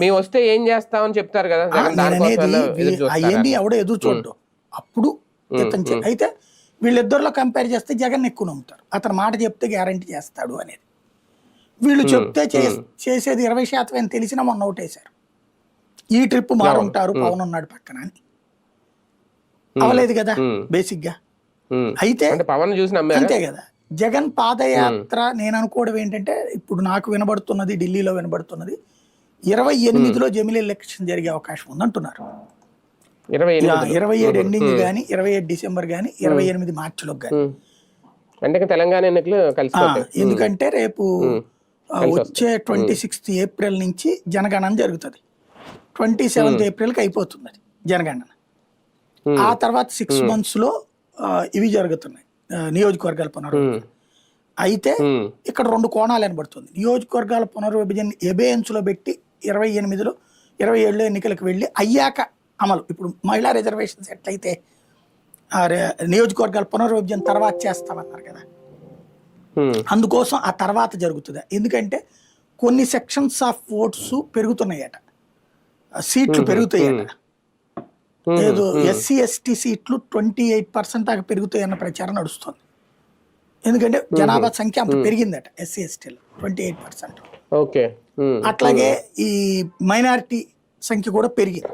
మేము వస్తే ఏం చేస్తామని చెప్తారు కదా? అవన్నీ ఎవడో ఎదురు చూడడం. అప్పుడు అయితే వీళ్ళిద్దరిలో కంపేర్ చేస్తే జగన్ ఎక్కువ నమ్ముతారు. అతను మాట చెప్తే గ్యారంటీ చేస్తాడు అనేది. వీళ్ళు చెప్తే చేసేది ఇరవై శాతం అని తెలిసినా మొన్న ఓటేశారు. ఈ ట్రిప్ మారుంటారు పవన్ ఉన్నాడు పక్కన అని. అవలేదు కదా. బేసిక్గా. అయితే పవన్ చూసి అంతే కదా. జగన్ పాదయాత్ర నేను అనుకోవడం ఏంటంటే ఇప్పుడు నాకు వినబడుతున్నది ఢిల్లీలో వినబడుతున్నది ఇరవై ఎనిమిదిలో జమిలీ ఎలక్షన్ జరిగే అవకాశం ఉంది అంటున్నారు ఇరవై ఏడు ఎండింగ్ కానీ ఇరవై ఏడు డిసెంబర్ కానీ ఇరవై ఎనిమిది మార్చిలో కానీ. అంటే తెలంగాణ ఎన్నికలు కలిసిపోతాయి. ఎందుకంటే రేపు వచ్చే ట్వంటీ సిక్స్త్ ఏప్రిల్ నుంచి జనగణన జరుగుతుంది. ట్వంటీ సెవెంత్ ఏప్రిల్కి అయిపోతుంది అది జనగణన. ఆ తర్వాత సిక్స్ మంత్స్లో ఆ, ఇవి జరుగుతున్నాయి. నియోజకవర్గాల పునర్విభజన. అయితే. ఇక్కడ రెండు కోణాలు కనబడుతుంది నియోజకవర్గాల పునర్విభజన ఎబేయన్స్లో పెట్టి ఇరవై ఎనిమిదిలో ఇరవై ఏడులో ఎన్నికలకు వెళ్ళి అయ్యాక అమలు. ఇప్పుడు మహిళా రిజర్వేషన్స్ ఎట్లయితే నియోజకవర్గాల పునర్విభజన తర్వాత చేస్తామన్నారు కదా. అందుకోసం ఆ తర్వాత జరుగుతుంది. ఎందుకంటే కొన్ని సెక్షన్స్ ఆఫ్ ఓట్స్ పెరుగుతున్నాయట. సీట్లు పెరుగుతాయట. ఏదో ఎస్సీ ఎస్టీ సీట్లు ట్వంటీ ఎయిట్ పర్సెంట్ దాకా పెరుగుతాయన్న ప్రచారం నడుస్తుంది. ఎందుకంటే జనాభా సంఖ్య అంత పెరిగిందట ఎస్సీ ఎస్టీలో ట్వంటీ ఎయిట్ పర్సెంట్. ఓకే. అట్లాగే ఈ మైనారిటీ సంఖ్య కూడా పెరిగింది.